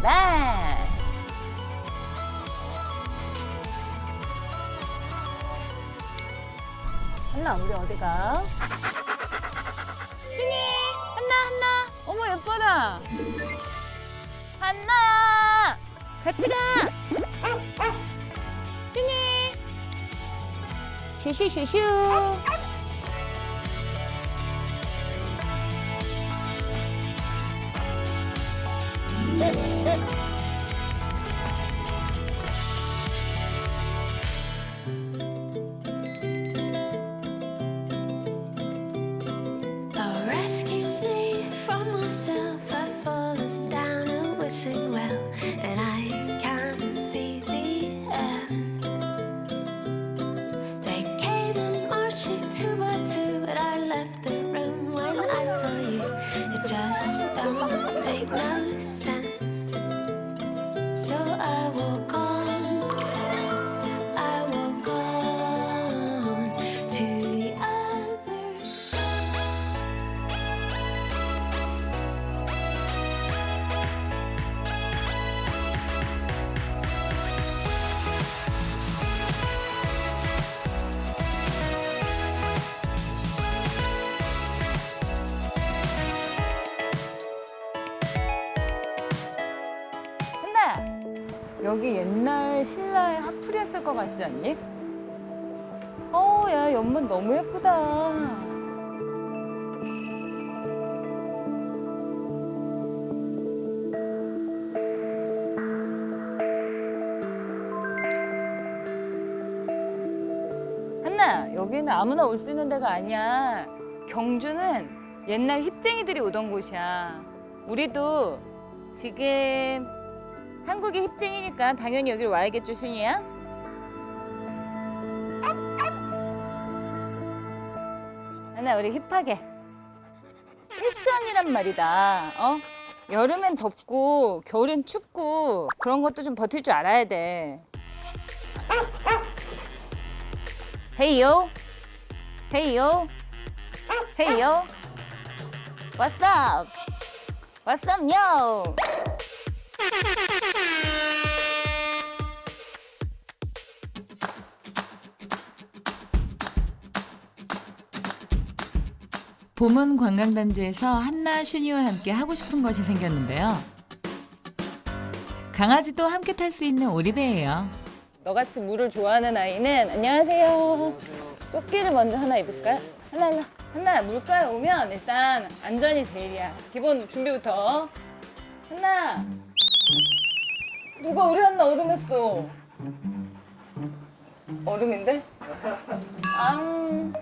출발! 한나 우리 어디가? 신이! 한나 한나! 어머 예뻐라! 한나! 같이 가! 신이! 슈슈슈슈 여기 옛날 신라의 하풀이었을 것 같지 않니? 어 야 연못 너무 예쁘다. 한나 여기는 아무나 올 수 있는 데가 아니야. 경주는 옛날 힙쟁이들이 오던 곳이야. 우리도 지금 한국이 힙쟁이니까 당연히 여기를 와야겠죠, 슈니야? 하나 우리 힙하게 패션이란 말이다. 어? 여름엔 덥고 겨울엔 춥고 그런 것도 좀 버틸 줄 알아야 돼. 헤이요. 헤이요. 헤이요. What's up? What's up, yo? 봄은 관광단지에서 한나 슈니와 함께 하고 싶은 것이 생겼는데요. 강아지도 함께 탈 수 있는 오리배예요. 너같이 물을 좋아하는 아이는 안녕하세요. 조끼를 먼저 하나 입을까요? 하나 하나 하나 물가에 오면 일단 안전이 제일이야. 기본 준비부터. 하나 누가 우리 한나 얼음 했어? 얼음인데? 앙.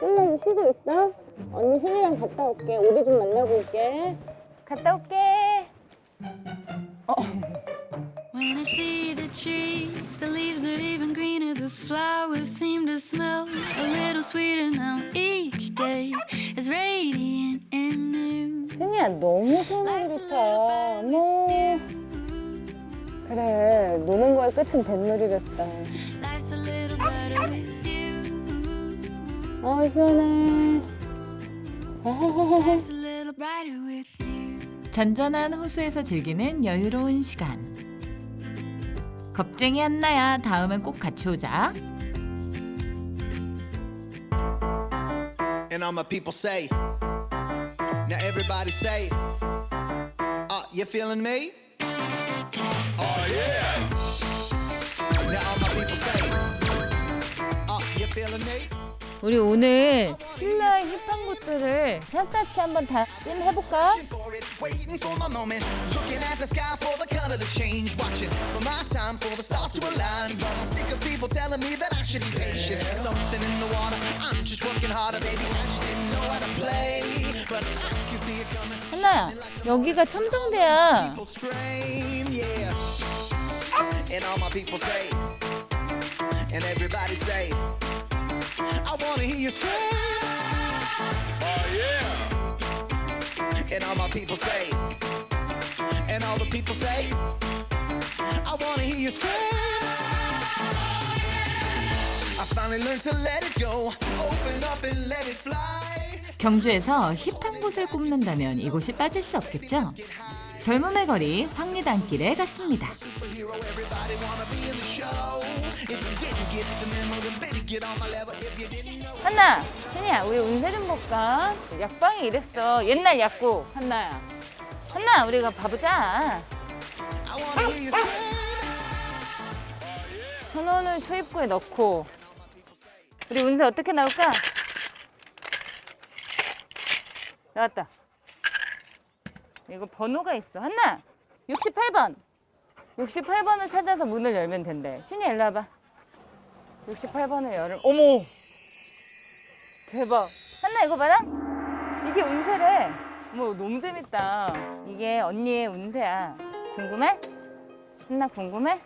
한나 쉬고 있어? 언니 신이랑 갔다 올게. 우리 좀 만나고 올게. 갔다 올게. When I see the trees, the leaves are even greener, the flowers seem to smell a little 신이야 너무 시원하게 좋다. 어머. 그래 노는 거의 끝은 뱃놀이랬다. Life's a little better with you. 어 시원해. Life's a little brighter with you. 잔잔한 호수에서 즐기는 여유로운 시간. 겁쟁이 한나야, 다음엔 꼭 같이 오자. And all my people say, now everybody say, uh, you feeling me? Oh yeah. Now all my people say, uh, you feeling me? 우리 오늘 신라의 힙한 곳들을 샅샅이 한번 다 찜 해볼까? Waiting for it, waiting for my moment. Looking at the sky for the color to change. Watching for my time for the stars to align. But I'm sick of people telling me that I should be patient. Something in the water, I'm just working harder, baby. I just didn't know how to play. But I can see it coming. 한나야 여기가 첨성대야. People scream, yeah. And all my people say, and everybody say, I wanna hear you scream. Oh yeah. And all my people say, and all the people say, I wanna hear you scream. I finally finally learned to let it go. Open up and let it fly. 경주에서 힙한 곳을 꼽는다면 이곳이 빠질 수 없겠죠. 젊음의 거리 황리단길에 갔습니다. 한나, 신이야, 우리 운세 좀 볼까? 약방이 이랬어. 옛날 약국, 한나야. 한나, 우리가 봐보자. 천 원을 초입구에 넣고 우리 운세 어떻게 나올까? 나왔다. 이거 번호가 있어. 한나, 68번. 68번을 찾아서 문을 열면 된대. 신이 일로 와봐. 68번을 열을. 어머! 대박. 한나 이거 봐라. 이게 운세래. 어머 너무 재밌다. 이게 언니의 운세야. 궁금해? 한나 궁금해?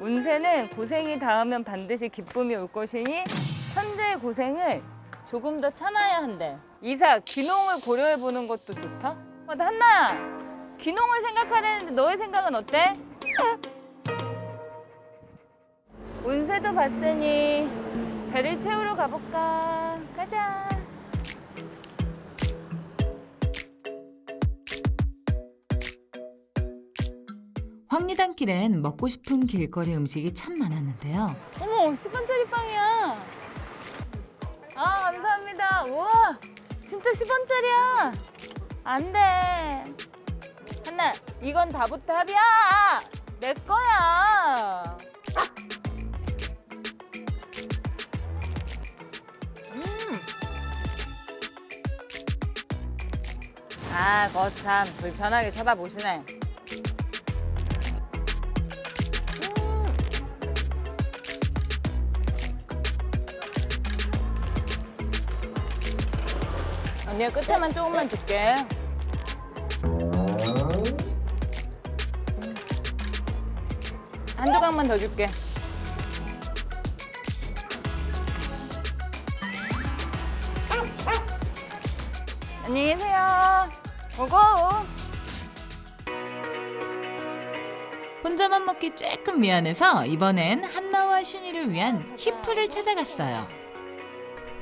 운세는 고생이 닿으면 반드시 기쁨이 올 것이니 현재의 고생을 조금 더 참아야 한대. 이사 귀농을 고려해 보는 것도 좋다. 어, 나 한나 귀농을 생각하려는데 너의 생각은 어때? 운세도 봤으니 배를 채우러 가볼까? 가자. 황리단길엔 먹고 싶은 길거리 음식이 참 많았는데요. 어머, 10원짜리 빵이야. 아, 감사합니다. 우와, 진짜 10원짜리야. 안 돼. 한나, 이건 다부터 합이야. 내 거야. 음. 아, 거참 불편하게 쳐다보시네. 언니가 끝에만 조금만 줄게. 한 조각만 더 줄게. 안녕히 계세요. 고고. 혼자만 먹기 조금 미안해서 이번엔 한나와 슌이를 위한 히프를 찾아갔어요.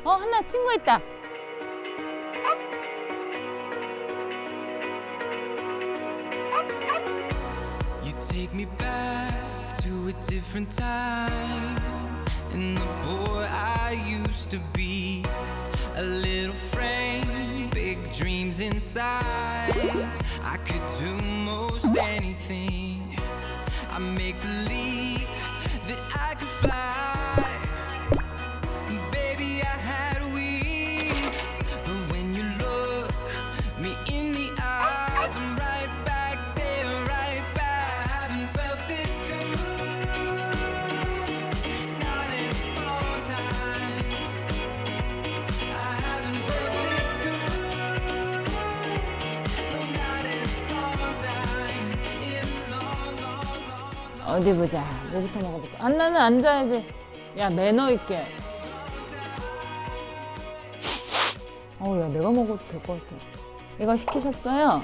어, 하나 친구 있다. Take me back to a different time. And the boy I used to be. A little frame, big dreams inside. I could do most anything. I make believe 어디 보자. 뭐부터 먹어볼까? 안나는 앉아야지. 야, 매너 있게. 어우, 야, 내가 먹어도 될 것 같아. 이거 시키셨어요?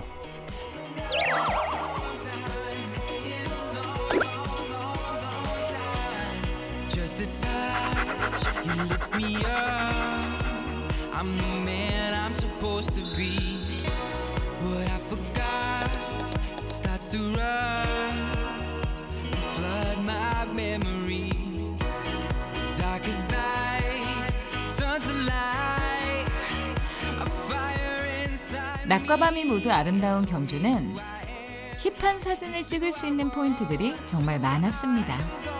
Be. 낮과 밤이 모두 아름다운 경주는 힙한 사진을 찍을 수 있는 포인트들이 정말 많았습니다.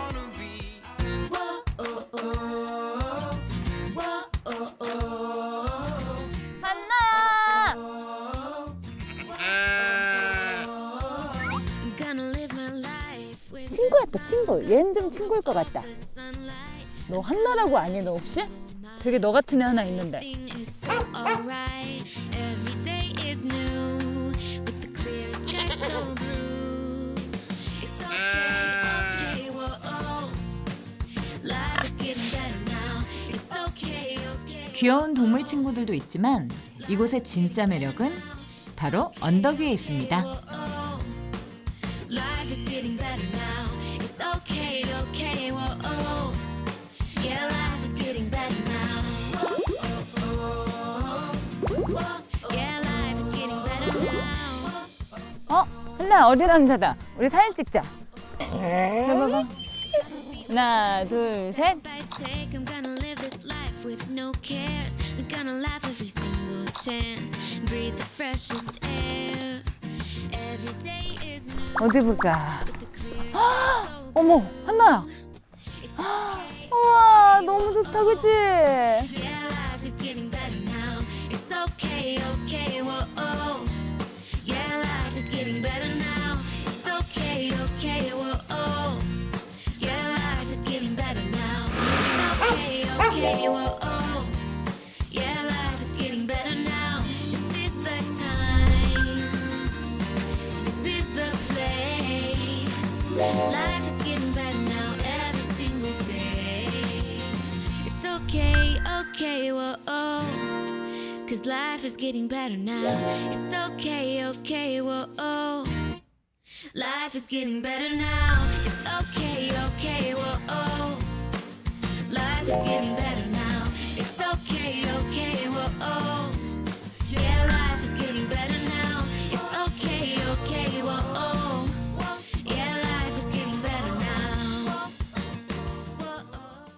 친구였다, 친구. 얘는 좀 친구일 것 같다. 너 한나라고 아니, 너 혹시? 되게 너 같은 애 하나 있는데. 귀여운 동물 친구들도 있지만 이곳의 진짜 매력은 바로 언덕 위에 있습니다. 어? 한나 어디 남자다. 우리 사진 찍자. 해봐봐. 하나, 둘, 셋. 어디 보자. 어머, 한나야. 우와, 너무 좋다, 그치? baby, oh. Yeah, life is getting better now. This is the time. This is the place. Life is getting better now every single day. It's okay, okay, whoa, oh. Life is getting better now. It's okay, okay, whoa, oh. Life is getting better now. It's okay, okay, whoa, oh. Life is getting better.